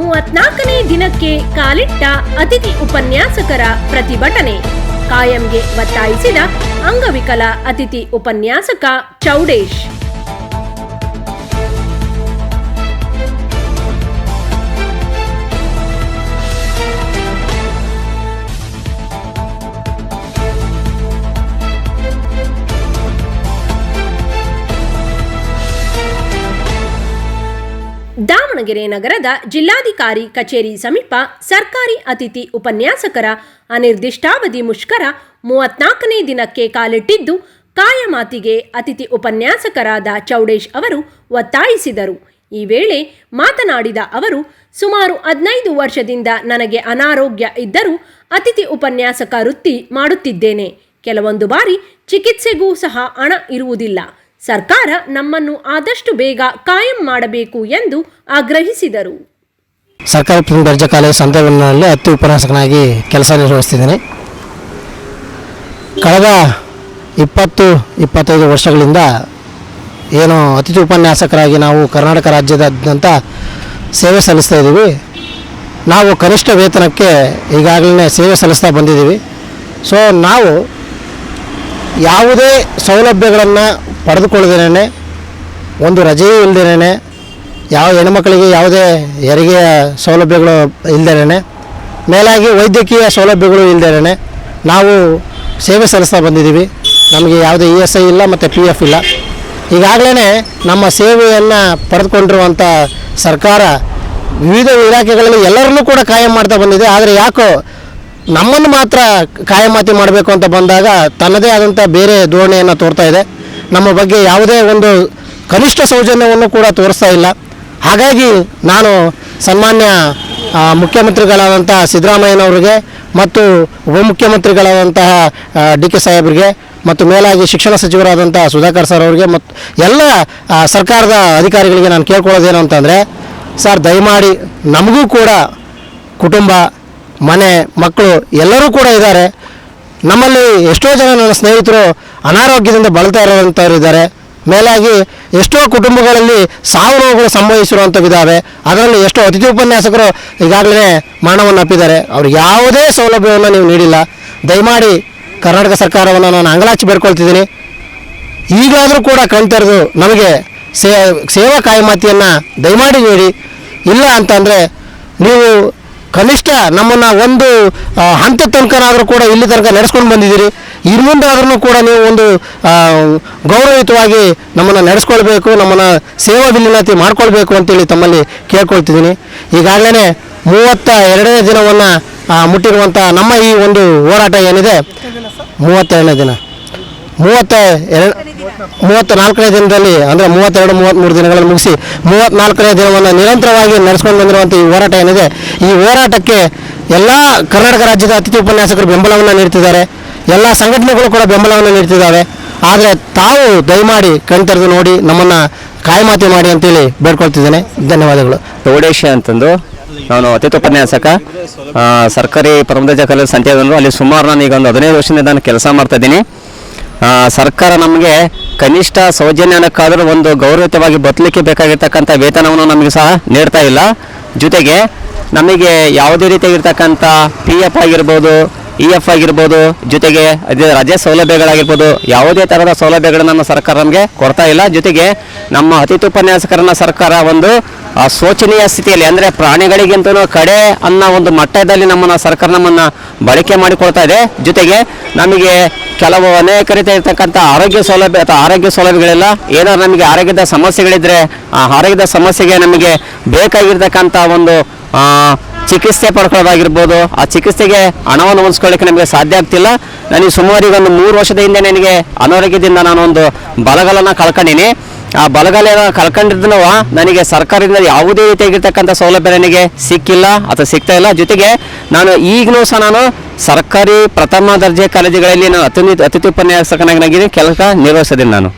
ಮೂವತ್ನಾಲ್ಕನೇ ದಿನಕ್ಕೆ ಕಾಲಿಟ್ಟ ಅತಿಥಿ ಉಪನ್ಯಾಸಕರ ಪ್ರತಿಭಟನೆ. ಕಾಯಂಗೆ ಒತ್ತಾಯಿಸಿದ ಅಂಗವಿಕಲ ಅತಿಥಿ ಉಪನ್ಯಾಸಕ ಚೌಡೇಶ್. ದಾವಣಗೆರೆ ನಗರದ ಜಿಲ್ಲಾಧಿಕಾರಿ ಕಚೇರಿ ಸಮೀಪ ಸರ್ಕಾರಿ ಅತಿಥಿ ಉಪನ್ಯಾಸಕರ ಅನಿರ್ದಿಷ್ಟಾವಧಿ ಮುಷ್ಕರ ಮೂವತ್ನಾಲ್ಕನೇ ದಿನಕ್ಕೆ ಕಾಲಿಟ್ಟಿದ್ದು ಕಾಯಮಾತಿಗೆ ಅತಿಥಿ ಉಪನ್ಯಾಸಕರಾದ ಚೌಡೇಶ್ ಅವರು ಒತ್ತಾಯಿಸಿದರು. ಈ ವೇಳೆ ಮಾತನಾಡಿದ ಅವರು, ಸುಮಾರು ಹದಿನೈದು ವರ್ಷದಿಂದ ನನಗೆ ಅನಾರೋಗ್ಯ ಇದ್ದರೂ ಅತಿಥಿ ಉಪನ್ಯಾಸಕ ವೃತ್ತಿ ಮಾಡುತ್ತಿದ್ದೇನೆ. ಕೆಲವೊಂದು ಬಾರಿ ಚಿಕಿತ್ಸೆಗೂ ಸಹ ಹಣ ಇರುವುದಿಲ್ಲ. ಸರ್ಕಾರ ನಮ್ಮನ್ನು ಆದಷ್ಟು ಬೇಗ ಕಾಯಂ ಮಾಡಬೇಕು ಎಂದು ಆಗ್ರಹಿಸಿದರು. ಸರ್ಕಾರಿ ಪ್ರಥಮ ದರ್ಜೆ ಕಾಲೇಜು ಸಂತೆಬೆನ್ನೂರಿನಲ್ಲಿ ಹತ್ತು ಉಪನ್ಯಾಸಕನಾಗಿ ಕೆಲಸ ನಿರ್ವಹಿಸ್ತಿದ್ದೇನೆ. ಕಳೆದ ಇಪ್ಪತ್ತು, ಇಪ್ಪತ್ತೈದು ವರ್ಷಗಳಿಂದ ಏನು ಅತಿಥಿ ಉಪನ್ಯಾಸಕರಾಗಿ ನಾವು ಕರ್ನಾಟಕ ರಾಜ್ಯದಾದ್ಯಂತ ಸೇವೆ ಸಲ್ಲಿಸ್ತಾ ಇದ್ದೀವಿ. ನಾವು ಕನಿಷ್ಠ ವೇತನಕ್ಕೆ ಈಗಾಗಲೇ ಸೇವೆ ಸಲ್ಲಿಸ್ತಾ ಬಂದಿದ್ದೀವಿ. ಸೊ ನಾವು ಯಾವುದೇ ಸೌಲಭ್ಯಗಳನ್ನು ಪಡೆದುಕೊಳ್ಳದೇನೆ ಒಂದು ರಜೆಯೂ ಇಲ್ಲದೇನೆ ಯಾವ ಹೆಣ್ಮಕ್ಳಿಗೆ ಯಾವುದೇ ಹೆರಿಗೆಯ ಸೌಲಭ್ಯಗಳು ಇಲ್ಲದೇನೆ ಮೇಲಾಗಿ ವೈದ್ಯಕೀಯ ಸೌಲಭ್ಯಗಳು ಇಲ್ಲದೇನೆ ನಾವು ಸೇವೆ ಸಲ್ಲಿಸ್ತಾ ಬಂದಿದ್ದೀವಿ. ನಮಗೆ ಯಾವುದೇ ಇ ಎಸ್ ಐ ಇಲ್ಲ ಮತ್ತು ಪಿ ಎಫ್ ಇಲ್ಲ. ಈಗಾಗಲೇ ನಮ್ಮ ಸೇವೆಯನ್ನು ಪಡೆದುಕೊಂಡಿರುವಂಥ ಸರ್ಕಾರ ವಿವಿಧ ಇಲಾಖೆಗಳಲ್ಲಿ ಎಲ್ಲರನ್ನೂ ಕೂಡ ಕಾಯಂ ಮಾಡ್ತಾ ಬಂದಿದೆ. ಆದರೆ ಯಾಕೋ ನಮ್ಮನ್ನು ಮಾತ್ರ ಕಾಯಮಾತಿ ಮಾಡಬೇಕು ಅಂತ ಬಂದಾಗ ತನ್ನದೇ ಆದಂಥ ಬೇರೆ ಧೋರಣೆಯನ್ನು ತೋರ್ತಾ ಇದೆ. ನಮ್ಮ ಬಗ್ಗೆ ಯಾವುದೇ ಒಂದು ಕನಿಷ್ಠ ಸೌಜನ್ಯವನ್ನು ಕೂಡ ತೋರಿಸ್ತಾ ಇಲ್ಲ. ಹಾಗಾಗಿ ನಾನು ಸನ್ಮಾನ್ಯ ಮುಖ್ಯಮಂತ್ರಿಗಳಾದಂತಹ ಸಿದ್ದರಾಮಯ್ಯನವರಿಗೆ ಮತ್ತು ಉಪಮುಖ್ಯಮಂತ್ರಿಗಳಾದಂತಹ ಡಿ ಕೆ ಸಾಹೇಬ್ರಿಗೆ ಮತ್ತು ಮೇಲಾಗಿ ಶಿಕ್ಷಣ ಸಚಿವರಾದಂಥ ಸುಧಾಕರ್ ಸರ್ ಅವರಿಗೆ ಮತ್ತು ಎಲ್ಲ ಸರ್ಕಾರದ ಅಧಿಕಾರಿಗಳಿಗೆ ನಾನು ಕೇಳ್ಕೊಳ್ಳೋದೇನು ಅಂತಂದರೆ, ಸರ್ ದಯಮಾಡಿ ನಮಗೂ ಕೂಡ ಕುಟುಂಬ, ಮನೆ, ಮಕ್ಕಳು ಎಲ್ಲರೂ ಕೂಡ ಇದ್ದಾರೆ. ನಮ್ಮಲ್ಲಿ ಎಷ್ಟೋ ಜನ ನನ್ನ ಸ್ನೇಹಿತರು ಅನಾರೋಗ್ಯದಿಂದ ಬಳಲ್ತಾ ಇರೋವಂಥವ್ರು ಇದ್ದಾರೆ. ಮೇಲಾಗಿ ಎಷ್ಟೋ ಕುಟುಂಬಗಳಲ್ಲಿ ಸಾವು ನೋವುಗಳು ಸಂಭವಿಸಿರುವಂಥವಿದ್ದಾವೆ ಅದರಲ್ಲಿ ಎಷ್ಟೋ ಅತಿಥಿ ಉಪನ್ಯಾಸಕರು ಈಗಾಗಲೇ ಮರಣವನ್ನು ಅಪ್ಪಿದ್ದಾರೆ. ಅವ್ರಿಗೆ ಯಾವುದೇ ಸೌಲಭ್ಯವನ್ನು ನೀವು ನೀಡಿಲ್ಲ. ದಯಮಾಡಿ ಕರ್ನಾಟಕ ಸರ್ಕಾರವನ್ನು ನಾನು ಅಂಗಲಾಚಿ ಬೇಡ್ಕೊಳ್ತಿದ್ದೀನಿ. ಈಗಾದರೂ ಕೂಡ ಕಣ್ತೆರೆದು ನಮಗೆ ಸೇವಾ ಕಾಯಮಾತಿಯನ್ನು ದಯಮಾಡಿ ನೀಡಿ. ಇಲ್ಲ ಅಂತಂದರೆ ನೀವು ಕನಿಷ್ಠ ನಮ್ಮನ್ನು ಒಂದು ಹಂತ ತನಕನಾದರೂ ಕೂಡ ಇಲ್ಲಿ ತನಕ ನಡೆಸ್ಕೊಂಡು ಬಂದಿದ್ದೀರಿ. ಇನ್ನು ಮುಂದಾದ್ರೂ ಕೂಡ ನೀವು ಒಂದು ಗೌರವಯುತವಾಗಿ ನಮ್ಮನ್ನು ನಡೆಸ್ಕೊಳ್ಬೇಕು, ನಮ್ಮನ್ನು ಸೇವಾ ವಿಲೀನತೆ ಮಾಡ್ಕೊಳ್ಬೇಕು ಅಂತೇಳಿ ತಮ್ಮಲ್ಲಿ ಕೇಳ್ಕೊಳ್ತಿದ್ದೀನಿ. ಈಗಾಗಲೇ ಮೂವತ್ತ ಎರಡನೇ ದಿನವನ್ನು ಮುಟ್ಟಿರುವಂಥ ನಮ್ಮ ಈ ಒಂದು ಹೋರಾಟ ಏನಿದೆ? ಮೂವತ್ತೆರಡನೇ ದಿನ. ಮೂವತ್ತ ಎರಡು ಮೂವತ್ತ ನಾಲ್ಕನೇ ದಿನದಲ್ಲಿ, ಅಂದರೆ ಮೂವತ್ತೆರಡು ಮೂವತ್ತ್ಮೂರು ದಿನಗಳನ್ನು ಮುಗಿಸಿ ಮೂವತ್ತ್ನಾಲ್ಕನೇ ದಿನವನ್ನು ನಿರಂತರವಾಗಿ ನಡೆಸ್ಕೊಂಡು ಬಂದಿರುವಂಥ ಈ ಹೋರಾಟ ಏನಿದೆ, ಈ ಹೋರಾಟಕ್ಕೆ ಎಲ್ಲ ಕರ್ನಾಟಕ ರಾಜ್ಯದ ಅತಿಥಿ ಉಪನ್ಯಾಸಕರು ಬೆಂಬಲವನ್ನು ನೀಡ್ತಿದ್ದಾರೆ. ಎಲ್ಲ ಸಂಘಟನೆಗಳು ಕೂಡ ಬೆಂಬಲವನ್ನು ನೀಡ್ತಿದ್ದಾವೆ. ಆದರೆ ತಾವು ದಯಮಾಡಿ ಕಣ್ತೆರೆದು ನೋಡಿ ನಮ್ಮನ್ನು ಕಾಯಮಾತಿ ಮಾಡಿ ಅಂತೇಳಿ ಬೇಡ್ಕೊಳ್ತಿದ್ದೇನೆ. ಧನ್ಯವಾದಗಳು. ಗೌಡೇಶ ಅಂತಂದು ನಾನು ಅತಿಥಿ ಉಪನ್ಯಾಸಕ. ಸರ್ಕಾರಿ ಪ್ರಥಮ ದರ್ಜೆ ಕಾಲೇಜು ಸಂತೆಯವರು ಅಲ್ಲಿ ಸುಮಾರು ನಾನು ಈಗ ಒಂದು ಹದಿನೈದು ವರ್ಷದಿಂದ ನಾನು ಕೆಲಸ ಮಾಡ್ತಾ ಇದ್ದೀನಿ. ಸರ್ಕಾರ ನಮಗೆ ಕನಿಷ್ಠ ಸೌಜನ್ಯನಕ್ಕಾದರೂ ಒಂದು ಗೌರವಯುತವಾಗಿ ಬದಲಿಕ್ಕೆ ಬೇಕಾಗಿರ್ತಕ್ಕಂಥ ವೇತನವನ್ನು ನಮಗೆ ಸಹ ನೀಡ್ತಾ ಇಲ್ಲ. ಜೊತೆಗೆ ನಮಗೆ ಯಾವುದೇ ರೀತಿಯಾಗಿರ್ತಕ್ಕಂಥ ಪಿ ಎಫ್ ಆಗಿರ್ಬೋದು ಇ ಎಫ್ ಆಗಿರ್ಬೋದು, ಜೊತೆಗೆ ಅದೇ ರಜೆ ಸೌಲಭ್ಯಗಳಾಗಿರ್ಬೋದು, ಯಾವುದೇ ಥರದ ಸೌಲಭ್ಯಗಳನ್ನು ನಮ್ಮ ಸರ್ಕಾರ ನಮಗೆ ಕೊಡ್ತಾ ಇಲ್ಲ. ಜೊತೆಗೆ ನಮ್ಮ ಅತಿಥಿ ಉಪನ್ಯಾಸಕರನ್ನ ಸರ್ಕಾರ ಒಂದು ಶೋಚನೀಯ ಸ್ಥಿತಿಯಲ್ಲಿ, ಅಂದರೆ ಪ್ರಾಣಿಗಳಿಗಿಂತಲೂ ಕಡೆ ಅನ್ನೋ ಒಂದು ಮಟ್ಟದಲ್ಲಿ ನಮ್ಮನ್ನು ಸರ್ಕಾರ ನಮ್ಮನ್ನು ಬಳಕೆ ಮಾಡಿಕೊಳ್ತಾ ಇದೆ. ಜೊತೆಗೆ ನಮಗೆ ಕೆಲವು ಅನೇಕ ರೀತಿ ಇರ್ತಕ್ಕಂಥ ಆರೋಗ್ಯ ಸೌಲಭ್ಯ, ಅಥವಾ ಆರೋಗ್ಯ ಸೌಲಭ್ಯಗಳೆಲ್ಲ, ಏನಾದ್ರು ನಮಗೆ ಆರೋಗ್ಯದ ಸಮಸ್ಯೆಗಳಿದ್ದರೆ ಆ ಆರೋಗ್ಯದ ಸಮಸ್ಯೆಗೆ ನಮಗೆ ಬೇಕಾಗಿರ್ತಕ್ಕಂಥ ಒಂದು ಚಿಕಿತ್ಸೆ ಪಡ್ಕೊಳ್ಳೋದಾಗಿರ್ಬೋದು ಆ ಚಿಕಿತ್ಸೆಗೆ ಹಣವನ್ನು ಹೊಂದಿಸ್ಕೊಳ್ಳಿಕ್ಕೆ ನಮಗೆ ಸಾಧ್ಯ ಆಗ್ತಿಲ್ಲ. ನನಗೆ ಸುಮಾರು ಈಗ ಒಂದು ಮೂರು ವರ್ಷದ ಹಿಂದೆ ನನಗೆ ಅನಾರೋಗ್ಯದಿಂದ ನಾನು ಒಂದು ಬಲಗಲನ್ನು ಕಳ್ಕೊಂಡಿನಿ. ಆ ಬಲಗಾಲ ಕಳ್ಕೊಂಡಿದ್ದನು ನನಗೆ ಸರ್ಕಾರದಿಂದ ಯಾವುದೇ ರೀತಿಯಾಗಿರ್ತಕ್ಕಂಥ ಸೌಲಭ್ಯ ನನಗೆ ಸಿಕ್ಕಿಲ್ಲ ಅಥವಾ ಸಿಗ್ತಾ ಇಲ್ಲ. ಜೊತೆಗೆ ನಾನು ಈಗಲೂ ಸಹ ನಾನು ಸರ್ಕಾರಿ ಪ್ರಥಮ ದರ್ಜೆ ಕಾಲೇಜುಗಳಲ್ಲಿ ನಾನು ಅತಿಥಿ ಅತಿಥಿ ಉಪನ್ಯಾಸಕನಾಗಿ ಕೆಲಸ ನಿರ್ವಹಿಸಿದ್ದೀನಿ ನಾನು.